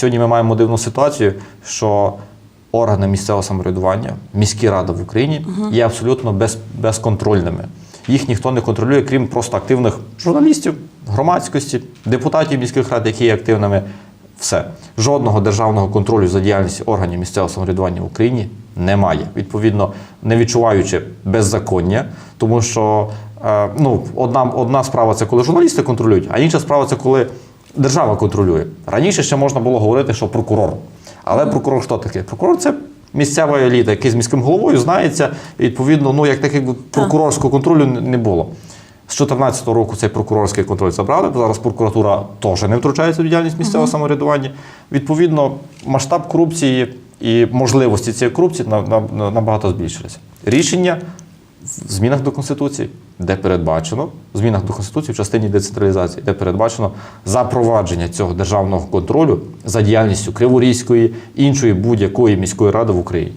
Сьогодні ми маємо дивну ситуацію, що органи місцевого самоврядування, міські ради в Україні є абсолютно без, безконтрольними. Їх ніхто не контролює, крім просто активних журналістів, громадськості, депутатів міських рад, які є активними. Все. Жодного державного контролю за діяльністю органів місцевого самоврядування в Україні немає. Відповідно, не відчуваючи беззаконня, тому що е, ну, одна, одна справа це коли журналісти контролюють, а інша справа це коли держава контролює. Раніше ще можна було говорити, що прокурор. Але прокурор хто такий? Прокурор це місцева еліта, який з міським головою знається. І, відповідно, ну як такого прокурорського контролю не було. З 2014 року цей прокурорський контроль забрали. Зараз прокуратура теж не втручається в діяльність місцевого самоврядування. Відповідно, масштаб корупції і можливості цієї корупції на- на- на- набагато збільшилися. Рішення в змінах до Конституції, де передбачено, в змінах до Конституції в частині децентралізації, де передбачено запровадження цього державного контролю за діяльністю Криворізької, іншої будь-якої міської ради в Україні.